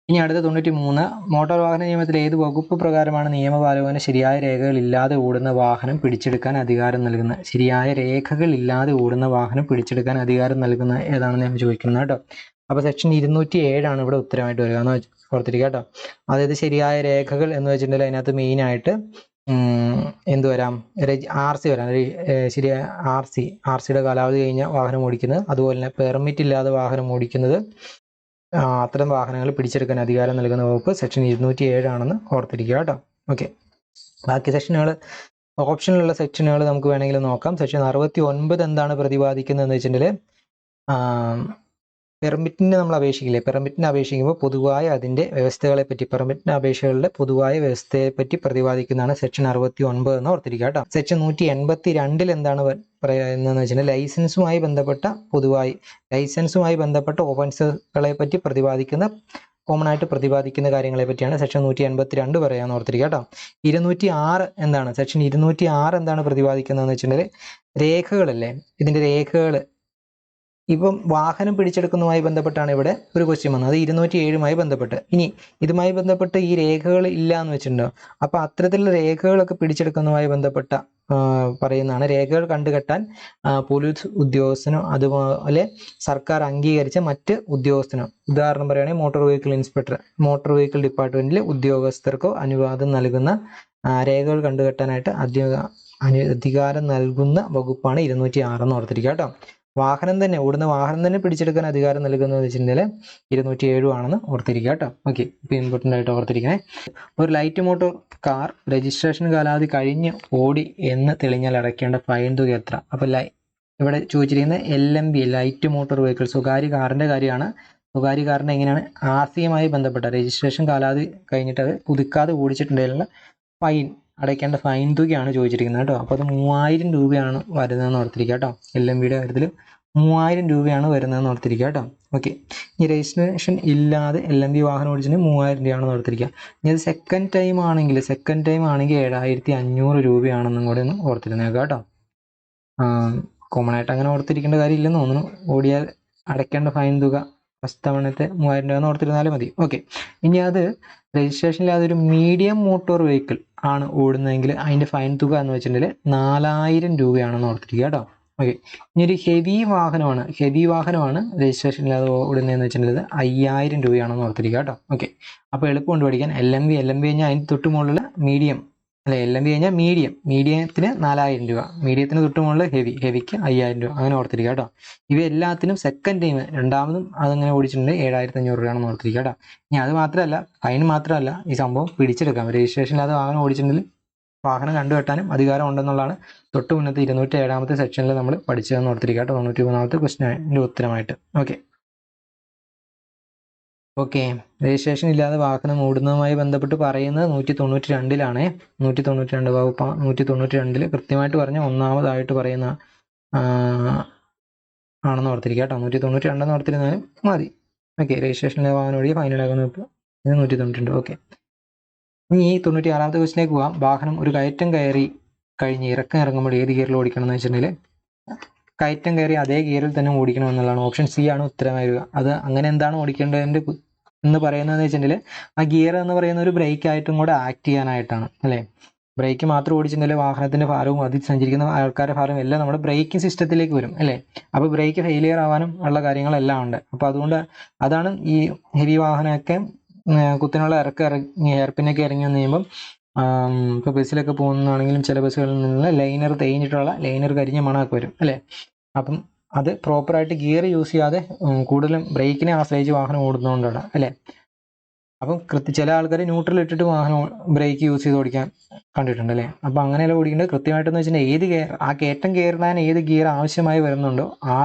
ഇനി അടുത്ത തൊണ്ണൂറ്റി മൂന്ന് മോട്ടോർ വാഹന നിയമത്തിലെ ഏത് വകുപ്പ് പ്രകാരമാണ് നിയമപാലകന് ശരിയായ രേഖകൾ ഇല്ലാതെ ഓടുന്ന വാഹനം പിടിച്ചെടുക്കാൻ അധികാരം നൽകുന്നത്? ശരിയായ രേഖകൾ ഇല്ലാതെ ഓടുന്ന വാഹനം പിടിച്ചെടുക്കാൻ അധികാരം നൽകുന്ന ഏതാണെന്ന് ഞാൻ ചോദിക്കുന്നത് കേട്ടോ. അപ്പോൾ സെക്ഷൻ ഇരുന്നൂറ്റി ഏഴാണ് ഇവിടെ ഉത്തരമായിട്ട് വരിക. എന്ന് ഓർത്തിരിക്കുക കേട്ടോ. അതായത് ശരിയായ രേഖകൾ എന്ന് വെച്ചിട്ടുണ്ടെങ്കിൽ അതിനകത്ത് മെയിനായിട്ട് എന്ത് വരാം? ആർ സി വരാം. ശരി ആർ സി ആർ സിയുടെ കാലാവധി കഴിഞ്ഞ വാഹനം ഓടിക്കുന്നത്. അതുപോലെ തന്നെ പെർമിറ്റ് ഇല്ലാതെ വാഹനം ഓടിക്കുന്നത്. അത്തരം വാഹനങ്ങൾ പിടിച്ചെടുക്കാൻ അധികാരം നൽകുന്ന വകുപ്പ് സെക്ഷൻ ഇരുന്നൂറ്റി ഏഴാണെന്ന് ഓർത്തിരിക്കുക കേട്ടോ. ഓക്കെ. ബാക്കി സെക്ഷനുകൾ ഓപ്ഷനിലുള്ള സെക്ഷനുകൾ നമുക്ക് വേണമെങ്കിൽ നോക്കാം. സെക്ഷൻ അറുപത്തി ഒൻപത് എന്താണ് പ്രതിപാദിക്കുന്നതെന്ന് വെച്ചിട്ടുണ്ടെങ്കിൽ പെർമിറ്റിന് നമ്മൾ അപേക്ഷിക്കില്ലേ? പെർമിറ്റിന് അപേക്ഷിക്കുമ്പോൾ പൊതുവായ അതിന്റെ വ്യവസ്ഥകളെ പറ്റി പെർമിറ്റിന് അപേക്ഷകളുടെ പൊതുവായ വ്യവസ്ഥയെ പറ്റി പ്രതിപാദിക്കുന്നതാണ് സെക്ഷൻ അറുപത്തി ഒൻപത് എന്ന് ഓർത്തിരിക്കുക കേട്ടോ. സെക്ഷൻ നൂറ്റി എൺപത്തി രണ്ടിൽ എന്താണ് പറയുന്നതെന്ന് വെച്ചാൽ ലൈസൻസുമായി ബന്ധപ്പെട്ട പൊതുവായി ലൈസൻസുമായി ബന്ധപ്പെട്ട ഓഫൻസുകളെ പറ്റി പ്രതിപാദിക്കുന്ന കോമൺ ആയിട്ട് പ്രതിപാദിക്കുന്ന കാര്യങ്ങളെ പറ്റിയാണ് സെക്ഷൻ നൂറ്റി എൺപത്തി രണ്ട് പറയാന്ന് ഓർത്തിരിക്കുക കേട്ടോ. ഇരുന്നൂറ്റി ആറ് എന്താണ്? സെക്ഷൻ ഇരുന്നൂറ്റി ആറ് എന്താണ് പ്രതിപാദിക്കുന്നതെന്ന് വെച്ചിട്ടുണ്ടെങ്കിൽ രേഖകളല്ലേ? ഇതിന്റെ രേഖകൾ ഇപ്പം വാഹനം പിടിച്ചെടുക്കുന്നതുമായി ബന്ധപ്പെട്ടാണ് ഇവിടെ ഒരു ക്വസ്റ്റ്യൻ വന്നത്. അത് ഇരുന്നൂറ്റി ഏഴുമായി ബന്ധപ്പെട്ട്. ഇനി ഇതുമായി ബന്ധപ്പെട്ട് ഈ രേഖകൾ ഇല്ല എന്ന് വെച്ചിട്ടുണ്ടോ? അപ്പൊ അത്തരത്തിലുള്ള രേഖകളൊക്കെ പിടിച്ചെടുക്കുന്നതുമായി ബന്ധപ്പെട്ട പറയുന്നതാണ് രേഖകൾ കണ്ടുകെട്ടാൻ പോലീസ് ഉദ്യോഗസ്ഥനോ അതുപോലെ സർക്കാർ അംഗീകരിച്ച മറ്റ് ഉദ്യോഗസ്ഥനോ. ഉദാഹരണം പറയുകയാണെങ്കിൽ motor vehicle inspector motor vehicle ഡിപ്പാർട്ട്മെന്റിലെ ഉദ്യോഗസ്ഥർക്കോ അനുവാദം നൽകുന്ന രേഖകൾ കണ്ടുകെട്ടാനായിട്ട് അധികാരം നൽകുന്ന വകുപ്പാണ് ഇരുന്നൂറ്റി ആറ് എന്ന് ഓർത്തിരിക്കുക കേട്ടോ. വാഹനം തന്നെ ഓടുന്ന വാഹനം തന്നെ പിടിച്ചെടുക്കാൻ അധികാരം നൽകുന്നത് വെച്ചിട്ടുണ്ടെങ്കിൽ ഇരുന്നൂറ്റി ഏഴും ആണെന്ന് ഓർത്തിരിക്കുക കേട്ടോ. ഓക്കെ ഇപ്പൊ ഇമ്പോർട്ടന്റ് ആയിട്ട് ഓർത്തിരിക്കണേ. ഒരു ലൈറ്റ് മോട്ടോർ കാർ രജിസ്ട്രേഷൻ കാലാവധി കഴിഞ്ഞ് ഓടി എന്ന് തെളിഞ്ഞാൽ അടയ്ക്കേണ്ട ഫൈൻ തുക എത്ര? അപ്പോൾ ലൈ ഇവിടെ ചോദിച്ചിരിക്കുന്ന L M B light motor vehicle സ്വകാര്യ കാറിന്റെ കാര്യമാണ്. സ്വകാര്യ കാറിന്റെ എങ്ങനെയാണ്? ആർ സിയുമായി ബന്ധപ്പെട്ട രജിസ്ട്രേഷൻ കാലാവധി കഴിഞ്ഞിട്ട് അത് പുതുക്കാതെ ഓടിച്ചിട്ടുണ്ടെങ്കിലുള്ള ഫൈൻ അടയ്ക്കേണ്ട ഫൈൻ തുകയാണ് ചോദിച്ചിരിക്കുന്നത് കേട്ടോ. അപ്പോൾ അത് മൂവായിരം രൂപയാണ് വരുന്നതെന്ന് ഓർത്തിരിക്കുക കേട്ടോ. എൽ എം ബിയുടെ കാര്യത്തിൽ മൂവായിരം രൂപയാണ് വരുന്നതെന്ന് ഓർത്തിരിക്കുക കേട്ടോ. ഓക്കെ ഇനി രജിസ്ട്രേഷൻ ഇല്ലാതെ എൽ എം ബി വാഹനം ഓടിച്ചിന് മൂവായിരം രൂപയാണെന്ന് ഓർത്തിരിക്കുക. ഇനി അത് സെക്കൻഡ് ടൈം ആണെങ്കിൽ സെക്കൻഡ് ടൈം ആണെങ്കിൽ ഏഴായിരത്തി അഞ്ഞൂറ് രൂപയാണെന്നും കൂടെ ഒന്ന് ഓർത്തിരുന്നേക്കുക കേട്ടോ. കോമൺ ആയിട്ട് അങ്ങനെ ഓർത്തിരിക്കേണ്ട കാര്യമില്ലെന്ന് തോന്നുന്നു. ഓടിയാൽ അടയ്ക്കേണ്ട ഫൈൻ തുക ഫസ്റ്റ് തവണത്തെ മൂവായിരം രൂപ എന്ന് ഓർത്തിരുന്നാലും മതി. ഓക്കെ ഇനി അത് രജിസ്ട്രേഷൻ ഇല്ലാതെ ഒരു മീഡിയം മോട്ടോർ വെഹിക്കിൾ ആണ് ഓടുന്നതെങ്കിൽ അതിന്റെ ഫൈൻ തുക എന്ന് വെച്ചിട്ടുണ്ടെങ്കിൽ നാലായിരം രൂപയാണെന്ന് ഓർത്തിരിക്കുക കേട്ടോ. ഓക്കെ ഇനി ഒരു ഹെവി വാഹനമാണ്. ഹെവി വാഹനമാണ് രജിസ്ട്രേഷൻ ഇല്ലാതെ ഓടുന്നതെന്ന് വെച്ചിട്ടുണ്ടെങ്കിൽ അയ്യായിരം രൂപയാണെന്ന് ഓർത്തിരിക്കുക കേട്ടോ. ഓക്കെ അപ്പോൾ എളുപ്പമുണ്ട് പഠിക്കാൻ. L M B L M B കഴിഞ്ഞാൽ അതിന് തൊട്ട് മുകളിൽ മീഡിയം അല്ലെ എല്ലാം എം കഴിഞ്ഞാൽ മീഡിയം മീഡിയത്തിന് നാലായിരം രൂപ. മീഡിയത്തിന് തൊട്ട് മുകളിൽ ഹെവി ഹെവിക്ക് അയ്യായിരം രൂപ. അങ്ങനെ ഓർത്തിരിക്കുക കേട്ടോ. ഇവ എല്ലാത്തിനും സെക്കൻഡ് ടൈം രണ്ടാമതും അതങ്ങനെ ഓടിച്ചിട്ടുണ്ട്. ഏഴായിരത്തി അഞ്ഞൂറ് രൂപയാണെന്ന് ഓർത്തിരിക്കുക കേട്ടോ. ഇനി അത് മാത്രമല്ല ഫൈൻ മാത്രമല്ല ഈ സംഭവം പിടിച്ചെടുക്കാം. രജിസ്ട്രേഷൻ ഇല്ലാതെ വാഹനം ഓടിച്ചിട്ടുണ്ടെങ്കിൽ വാഹനം കണ്ടുകെട്ടാനും അധികാരം ഉണ്ടെന്നുള്ളതാണ്. തൊട്ട് മുന്നത്തെ ഇരുന്നൂറ്റി ഏഴാമത്തെ സെക്ഷനിൽ നമ്മൾ പഠിച്ചതെന്ന് ഓർത്തിരിക്കുക കേട്ടോ. തൊണ്ണൂറ്റി മൂന്നാമത്തെ ക്വസ്റ്റിന്റെ ഉത്തരമായിട്ട്. Okay okay. രജിസ്ട്രേഷൻ ഇല്ലാതെ വാഹനം ഓടുന്നതുമായി ബന്ധപ്പെട്ട് പറയുന്നത് നൂറ്റി തൊണ്ണൂറ്റി രണ്ടിലാണ് നൂറ്റി തൊണ്ണൂറ്റി രണ്ട് വകുപ്പ് നൂറ്റി തൊണ്ണൂറ്റി രണ്ടിൽ കൃത്യമായിട്ട് പറഞ്ഞ ഒന്നാമതായിട്ട് പറയുന്ന ആണെന്ന് ഓർത്തിരിക്കുക കേട്ടോ. നൂറ്റി തൊണ്ണൂറ്റി രണ്ടെന്ന് ഓർത്തിരുന്നാലും മതി. ഓക്കെ. രജിസ്ട്രേഷനിലെ വാഹനം വഴി ഇപ്പോൾ ഇത് നൂറ്റി തൊണ്ണൂറ്റി രണ്ട് ഓക്കെ. ഇനി ഈ തൊണ്ണൂറ്റി ആറാമത്തെ ക്വസ്റ്റിലേക്ക് പോവാം. വാഹനം ഒരു കയറ്റം കയറി കഴിഞ്ഞ് ഇറക്കം ഇറങ്ങുമ്പോൾ ഏത് ഗിയറിൽ ഓടിക്കണം എന്ന് വെച്ചിട്ടുണ്ടെങ്കിൽ കയറ്റം കയറി അതേ ഗിയറിൽ തന്നെ ഓടിക്കണം എന്നുള്ളതാണ്. ഓപ്ഷൻ സി ആണ് ഉത്തരം വരിക അത് അങ്ങനെ എന്താണ് ഓടിക്കേണ്ടതിന്റെ എന്ന് പറയുന്നതെന്ന് വെച്ചിട്ടുണ്ടെങ്കിൽ ആ ഗിയർ എന്ന് പറയുന്ന ഒരു ബ്രേക്ക് ആയിട്ടും കൂടെ ആക്ട് ചെയ്യാനായിട്ടാണ് അല്ലേ? ബ്രേക്ക് മാത്രം ഓടിച്ചിട്ടുണ്ടെങ്കിൽ വാഹനത്തിന്റെ ഭാരവും അതിൽ സഞ്ചരിക്കുന്ന ആൾക്കാരുടെ ഭാരവും എല്ലാം നമ്മുടെ ബ്രേക്കിംഗ് സിസ്റ്റത്തിലേക്ക് വരും അല്ലേ? അപ്പോൾ ബ്രേക്ക് ഫെയിലിയർ ആവാനും ഉള്ള കാര്യങ്ങളെല്ലാം ഉണ്ട്. അപ്പോൾ അതുകൊണ്ട് അതാണ് ഈ ഹെവി വാഹനമൊക്കെ കുത്തിനുള്ള ഇറക്ക ഇറങ്ങി ഇറപ്പിനൊക്കെ ഇറങ്ങി വന്നു കഴിയുമ്പം ഇപ്പോൾ ബസ്സിലൊക്കെ പോകുന്നതാണെങ്കിലും ചില ബസ്സുകളിൽ നിന്ന് ലൈനർ തേഞ്ഞിട്ടുള്ള ലൈനർ കരിഞ്ഞ മണമൊക്കെ വരും അല്ലേ? അപ്പം അത് പ്രോപ്പറായിട്ട് ഗിയർ യൂസ് ചെയ്യാതെ കൂടുതലും ബ്രേക്കിനെ ആശ്രയിച്ച് വാഹനം ഓടുന്നതുകൊണ്ടാണ് അല്ലേ? അപ്പം കൃത്യ ചില ആൾക്കാർ ന്യൂട്രൽ ഇട്ടിട്ട് വാഹനം ബ്രേക്ക് യൂസ് ചെയ്ത് ഓടിക്കാൻ കണ്ടിട്ടുണ്ട് അല്ലേ? അപ്പം അങ്ങനെയല്ല ഓടിക്കേണ്ടത് കൃത്യമായിട്ടെന്ന് വെച്ചിട്ടുണ്ടെങ്കിൽ ഏത് ഗിയർ ആ കയറ്റം കയറാൻ ഏത് ഗിയർ ആവശ്യമായി വരുന്നുണ്ടോ ആ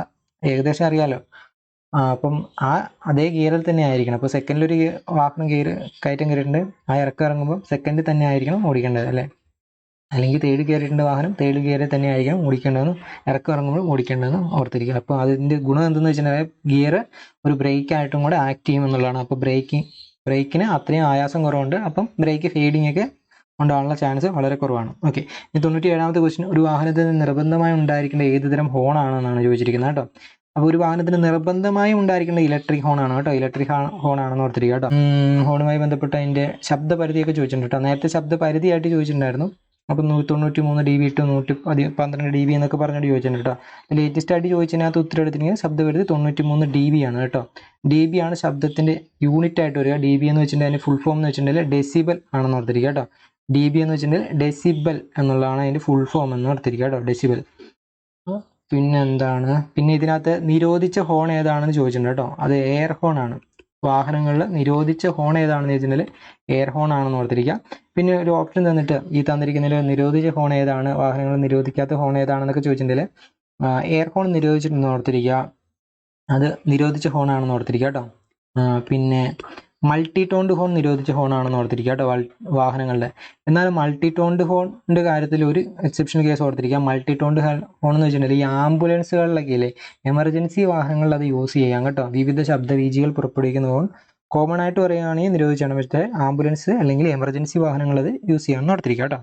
ഏകദേശം അറിയാലോ? ആ അപ്പം ആ അതേ ഗിയറിൽ തന്നെ ആയിരിക്കണം. അപ്പോൾ സെക്കൻഡിൽ ഒരു വാഹനം ഗിയർ കയറ്റം കയറിയിട്ടുണ്ട്. ആ ഇറക്കം ഇറങ്ങുമ്പോൾ സെക്കൻഡിൽ തന്നെ ആയിരിക്കണം ഓടിക്കേണ്ടത് അല്ലേ? അല്ലെങ്കിൽ തേർഡ് കയറിയിട്ടുണ്ട് വാഹനം തേർഡ് ഗിയറിൽ തന്നെ ആയിരിക്കണം ഓടിക്കേണ്ടതെന്ന് ഇറക്കം ഇറങ്ങുമ്പോൾ ഓടിക്കേണ്ടതെന്ന് ഓർത്തിരിക്കുക. അപ്പോൾ അതിന്റെ ഗുണം എന്തെന്ന് വെച്ചിട്ടുണ്ടെങ്കിൽ ഗിയർ ഒരു ബ്രേക്ക് ആയിട്ടും കൂടെ ആക്ട് ചെയ്യും എന്നുള്ളതാണ്. അപ്പോൾ ബ്രേക്കിംഗ് ബ്രേക്കിന് അത്രയും ആയാസം കുറവുണ്ട്. അപ്പം ബ്രേക്ക് ഫീഡിംഗ് ഒക്കെ ഉണ്ടാകാനുള്ള ചാൻസ് വളരെ കുറവാണ്. ഓക്കെ ഇനി തൊണ്ണൂറ്റി ഏഴാമത്തെ ക്വസ്റ്റ്യൻ ഒരു വാഹനത്തിന് നിർബന്ധമായി ഉണ്ടായിരിക്കേണ്ട ഏത് തരം ഹോണാണെന്നാണ് ചോദിച്ചിരിക്കുന്നത് കേട്ടോ. അപ്പോൾ ഒരു വാഹനത്തിന് നിർബന്ധമായും ഉണ്ടായിരിക്കേണ്ട ഇലക്ട്രിക് ഹോണാണ് കേട്ടോ. ഇലക്ട്രിക് ഹോണാണെന്ന് ഓർത്തിരിക്കുക കേട്ടോ. ഹോണുമായി ബന്ധപ്പെട്ട് അതിന്റെ ശബ്ദപരിധിയൊക്കെ ചോദിച്ചിട്ടുണ്ട് കേട്ടോ. നേരത്തെ ശബ്ദപരിധിയായിട്ട് ചോദിച്ചിട്ടുണ്ടായിരുന്നു. അപ്പം തൊണ്ണൂറ്റി മൂന്ന് ഡി ബി ടു നൂറ്റി പതി പന്ത്രണ്ട് ഡി ബി എന്നൊക്കെ പറഞ്ഞിട്ട് ചോദിച്ചിട്ടുണ്ട് കേട്ടോ. ലേറ്റസ്റ്റ് ആയിട്ട് ചോദിച്ചതിനകത്ത് ഉത്തരം എടുത്തിട്ടുണ്ടെങ്കിൽ ശബ്ദപരിധി തൊണ്ണൂറ്റി മൂന്ന് ഡി ബി ആണ് കേട്ടോ. ഡി ബി ആണ് ശബ്ദത്തിന്റെ യൂണിറ്റ് ആയിട്ട് വരിക. ഡി ബി എന്ന് വെച്ചിട്ടുണ്ടെങ്കിൽ അതിന്റെ ഫുൾ ഫോം എന്ന് വെച്ചിട്ടുണ്ടെങ്കിൽ ഡെസിബൽ ആണെന്ന് ഓർത്തിരിക്കുക കേട്ടോ. ഡി ബി എന്ന് വെച്ചിട്ടുണ്ടെങ്കിൽ ഡെസിബൽ എന്നുള്ളതാണ് അതിന്റെ ഫുൾ ഫോം എന്ന് ഓർത്തിരിക്കുക കേട്ടോ. ഡെസിബൽ പിന്നെ എന്താണ് പിന്നെ ഇതിനകത്ത് നിരോധിച്ച ഹോൺ ഏതാണെന്ന് ചോദിച്ചിട്ടുണ്ട് കേട്ടോ. അത് എയർ ഹോൺ ആണ്. വാഹനങ്ങളിൽ നിരോധിച്ച ഹോൺ ഏതാണെന്ന് ചോദിച്ചിട്ടുണ്ടെങ്കിൽ എയർ ഹോൺ ആണെന്ന് ഓർത്തിരിക്കുക. പിന്നെ ഒരു ഓപ്ഷൻ തന്നിട്ട് ഈ തന്നിരിക്കുന്നതിൽ നിരോധിച്ച ഹോൺ ഏതാണ്? വാഹനങ്ങൾ നിരോധിക്കാത്ത ഹോൺ ഏതാണെന്നൊക്കെ ചോദിച്ചിട്ടുണ്ടെങ്കിൽ എയർ ഹോൺ നിരോധിച്ചിട്ടുണ്ടെന്ന് ഓർത്തിരിക്കുക. അത് നിരോധിച്ച ഹോൺ ആണെന്ന് ഓർത്തിരിക്കുക കേട്ടോ. പിന്നെ മൾട്ടി ടോൺഡ് ഹോൺ നിരോധിച്ച ഹോൺ ആണെന്ന് ഓർത്തിരിക്കുക കേട്ടോ വാഹനങ്ങളുടെ. എന്നാൽ മൾട്ടി ടോൺഡ് ഹോണിന്റെ കാര്യത്തിൽ ഒരു എക്സെപ്ഷൻ കേസ് ഓർത്തിരിക്കുക. മൾട്ടി ടോൺഡ് ഹോൺ എന്ന് വെച്ചിട്ടുണ്ടെങ്കിൽ ഈ ആംബുലൻസുകളിലൊക്കെ ഇല്ലേ എമർജൻസി വാഹനങ്ങളിൽ അത് യൂസ് ചെയ്യാം കേട്ടോ. വിവിധ ശബ്ദവീചികൾ പുറപ്പെടുവിക്കുന്ന ഹോൺ കോമൺ ആയിട്ട് പറയുകയാണെങ്കിൽ നിരോധിച്ചാണ്. പക്ഷേ ആംബുലൻസ് അല്ലെങ്കിൽ എമർജൻസി വാഹനങ്ങൾ അത് യൂസ് ചെയ്യാമെന്ന് ഓർത്തിരിക്കുക കേട്ടോ.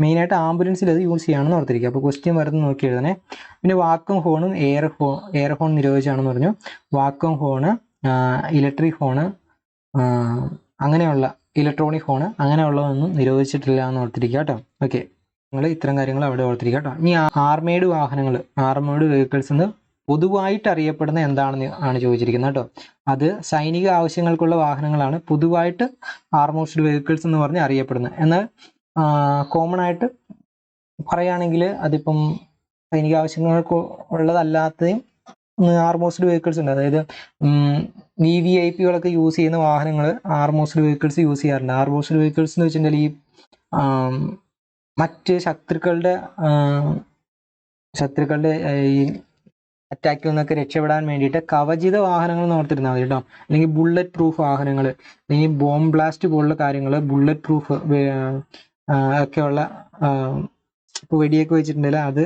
മെയിനായിട്ട് ആംബുലൻസിൽ അത് യൂസ് ചെയ്യാണെന്ന് ഓർത്തിരിക്കുക. അപ്പോൾ ക്വസ്റ്റ്യൻ വരുന്നത് നോക്കി എഴുതണേ. പിന്നെ വാക്വം ഹോണും എയർ ഹോ എയർ ഹോൺ നിരോധിച്ചാണെന്ന് പറഞ്ഞു. വാക്വം ഹോണ് ഇലക്ട്രിക് ഹോണ് അങ്ങനെയുള്ള ഇലക്ട്രോണിക് ഹോണ് അങ്ങനെയുള്ളതൊന്നും നിരോധിച്ചിട്ടില്ല എന്ന് ഓർത്തിരിക്കുക കേട്ടോ. ഓക്കെ നിങ്ങൾ ഇത്തരം കാര്യങ്ങൾ അവിടെ ഓർത്തിരിക്കുക കേട്ടോ. ഇനി ആർമേഡ് വാഹനങ്ങൾ ആർമേഡ് വെഹിക്കിൾസ് എന്ന് പൊതുവായിട്ട് അറിയപ്പെടുന്ന എന്താണെന്ന് ആണ് ചോദിച്ചിരിക്കുന്നത് കേട്ടോ. അത് സൈനിക ആവശ്യങ്ങൾക്കുള്ള വാഹനങ്ങളാണ് പൊതുവായിട്ട് ആർമോസ്ഡ് വെഹിക്കിൾസ് എന്ന് പറഞ്ഞ് അറിയപ്പെടുന്നത്. എന്നാൽ കോമൺ ആയിട്ട് പറയുകയാണെങ്കിൽ അതിപ്പം സൈനിക ആവശ്യങ്ങൾക്ക് ഉള്ളതല്ലാത്തതും ആർമോസ്ഡ് വെഹിക്കിൾസ് ഉണ്ട്. അതായത് വി വി ഐ പികളൊക്കെ യൂസ് ചെയ്യുന്ന വാഹനങ്ങൾ ആർമോസ്ഡ് വെഹിക്കിൾസ് യൂസ് ചെയ്യാറുണ്ട്. ആർമോസ്ഡ് വെഹിക്കിൾസ് എന്ന് വെച്ചിട്ടുണ്ടെങ്കിൽ ഈ മറ്റ് ശത്രുക്കളുടെ ശത്രുക്കളുടെ ഈ അറ്റാക്കിൽ നിന്നൊക്കെ രക്ഷപ്പെടാൻ വേണ്ടിയിട്ട് കവചിത വാഹനങ്ങൾ ഓർത്തിരുന്നാൽ മതി കേട്ടോ. അല്ലെങ്കിൽ ബുള്ളറ്റ് പ്രൂഫ് വാഹനങ്ങൾ അല്ലെങ്കിൽ ബോംബ് ബ്ലാസ്റ്റ് പോലുള്ള കാര്യങ്ങൾ ബുള്ളറ്റ് പ്രൂഫ് ഒക്കെയുള്ള ഇപ്പോൾ ഇപ്പൊ വെടിയൊക്കെ വെച്ചിട്ടുണ്ടെങ്കിൽ അത്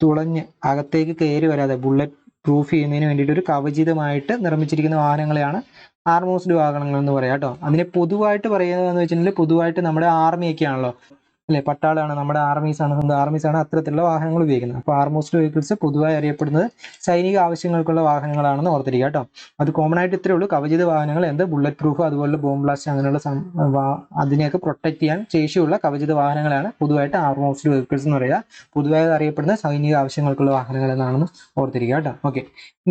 തുളഞ്ഞ് അകത്തേക്ക് കയറി വരാതെ ബുള്ളറ്റ് പ്രൂഫ് ചെയ്യുന്നതിന് വേണ്ടിയിട്ട് ഒരു കവചിതമായിട്ട് നിർമ്മിച്ചിരിക്കുന്ന വാഹനങ്ങളെയാണ് ആർമോസ്ഡ് വാഹനങ്ങൾ എന്ന് പറയാം കേട്ടോ. അതിനെ പൊതുവായിട്ട് പറയുന്നതെന്ന് വെച്ചിട്ടുണ്ടെങ്കിൽ പൊതുവായിട്ട് നമ്മുടെ ആർമിയൊക്കെ ആണല്ലോ അല്ലെ? പട്ടാളാണ് നമ്മുടെ ആർമീസ് ആണ് സ്വന്തം ആർമീസ് ആണ് അത്തരത്തിലുള്ള വാഹനങ്ങൾ ഉപയോഗിക്കുന്നത്. അപ്പോൾ ആർമോസ്റ്റ് വെഹിക്കിൾസ് പൊതുവായി അറിയപ്പെടുന്നത് സൈനിക ആവശ്യങ്ങൾക്കുള്ള വാഹനങ്ങളാണെന്ന് ഓർത്തിരിക്കുക കേട്ടോ. അത് കോമൺ ആയിട്ട് ഇത്രേ ഉള്ളൂ. കവചിത വാഹനങ്ങൾ എന്ത്? ബുള്ളറ്റ് പ്രൂഫ് അതുപോലെ ബോംബ് ബ്ലാസ്റ്റ് അങ്ങനെയുള്ള അതിനെയൊക്കെ പ്രൊട്ടക്ട് ചെയ്യാൻ ശേഷിയുള്ള കവചിത വാഹനങ്ങളാണ് പൊതുവായിട്ട് ആർമോസ്റ്റ് വെഹിക്കിൾസ് എന്ന് പറയുക. പൊതുവായി അറിയപ്പെടുന്ന സൈനിക ആവശ്യങ്ങൾക്കുള്ള വാഹനങ്ങൾ എന്നാണെന്ന് ഓർത്തിരിക്കുക കേട്ടോ. ഓക്കെ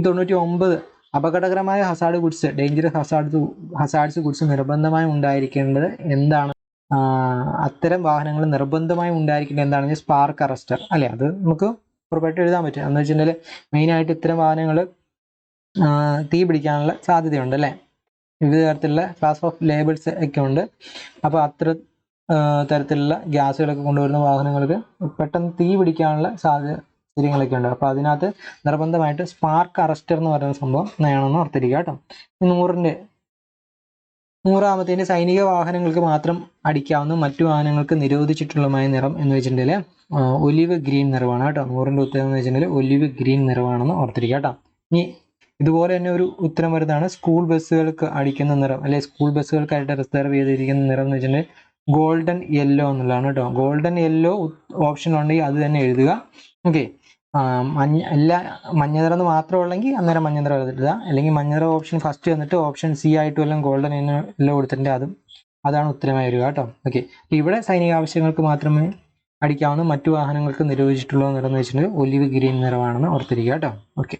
തൊണ്ണൂറ്റി ഒമ്പത് അപകടകരമായ hazard goods dangerous hazard hazards goods നിർബന്ധമായി ഉണ്ടായിരിക്കേണ്ടത് എന്താണ്? അത്തരം വാഹനങ്ങൾ നിർബന്ധമായും ഉണ്ടായിരിക്കുന്നത് എന്താണെങ്കിൽ സ്പാർക്ക് അറസ്റ്റർ അല്ലെ? അത് നമുക്ക് ഉറപ്പായിട്ട് എഴുതാൻ പറ്റും. എന്ന് വെച്ചിട്ടുണ്ടെങ്കിൽ മെയിനായിട്ട് ഇത്തരം വാഹനങ്ങൾ തീ പിടിക്കാനുള്ള സാധ്യതയുണ്ട് അല്ലേ? വിവിധ തരത്തിലുള്ള ക്ലാസ് ഓഫ് ലേബിൾസ് ഒക്കെ ഉണ്ട്. അപ്പോൾ അത്ര തരത്തിലുള്ള ഗ്യാസുകളൊക്കെ കൊണ്ടുവരുന്ന വാഹനങ്ങൾക്ക് പെട്ടെന്ന് തീ പിടിക്കാനുള്ള സാധ്യത സാഹചര്യങ്ങളൊക്കെ ഉണ്ട്. അപ്പോൾ അതിനകത്ത് നിർബന്ധമായിട്ട് സ്പാർക്ക് അറസ്റ്റർ എന്ന് പറയുന്ന സംഭവം വേണമെന്ന് ഓർത്തിരിക്കുക കേട്ടോ. നൂറിന്റെ നൂറാമത്തേന് സൈനിക വാഹനങ്ങൾക്ക് മാത്രം അടിക്കാവുന്ന മറ്റു വാഹനങ്ങൾക്ക് നിരോധിച്ചിട്ടുള്ളതുമായ നിറം എന്ന് വെച്ചിട്ടുണ്ടെങ്കിൽ ഒലിവ് ഗ്രീൻ നിറമാണ് കേട്ടോ. നൂറിന്റെ ഉത്തരം എന്ന് വെച്ചിട്ടുണ്ടെങ്കിൽ ഒലിവ് ഗ്രീൻ നിറമാണെന്ന് ഓർത്തിരിക്കുക കേട്ടോ. ഇനി ഇതുപോലെ തന്നെ ഒരു ഉത്തരം വരുന്നതാണ്. സ്കൂൾ ബസ്സുകൾക്ക് അടിക്കുന്ന നിറം അല്ലെ സ്കൂൾ ബസ്സുകൾക്കായിട്ട് റിസർവ് ചെയ്തിരിക്കുന്ന നിറം എന്ന് വെച്ചിട്ടുണ്ടെങ്കിൽ ഗോൾഡൻ യെല്ലോ എന്നുള്ളതാണ് കേട്ടോ. ഗോൾഡൻ യെല്ലോ ഓപ്ഷൻ ഉണ്ടെങ്കിൽ അത് തന്നെ എഴുതുക. ഓക്കെ. മഞ്ഞ അല്ല മഞ്ഞ നിറം മാത്രം ഉള്ളെങ്കിൽ അന്നേരം മഞ്ഞ നിറം എഴുതുക അല്ലെങ്കിൽ മഞ്ഞ നിറം ഓപ്ഷൻ ഫസ്റ്റ് വന്നിട്ട് ഓപ്ഷൻ സി ആയിട്ട് വല്ലതും ഗോൾഡൻ എല്ലാം കൊടുത്തിട്ടുണ്ട്. അതും അതാണ് ഉത്തരമായി വരിക കേട്ടോ. ഓക്കെ ഇവിടെ സൈനിക ആവശ്യങ്ങൾക്ക് മാത്രമേ അടിക്കാവുന്ന മറ്റു വാഹനങ്ങൾക്ക് നിരോധിച്ചിട്ടുള്ള നിറം എന്ന് വെച്ചിട്ടുണ്ടെങ്കിൽ ഒലിവ് ഗ്രീൻ നിറമാണെന്ന് ഓർത്തിരിക്കുക കേട്ടോ. ഓക്കെ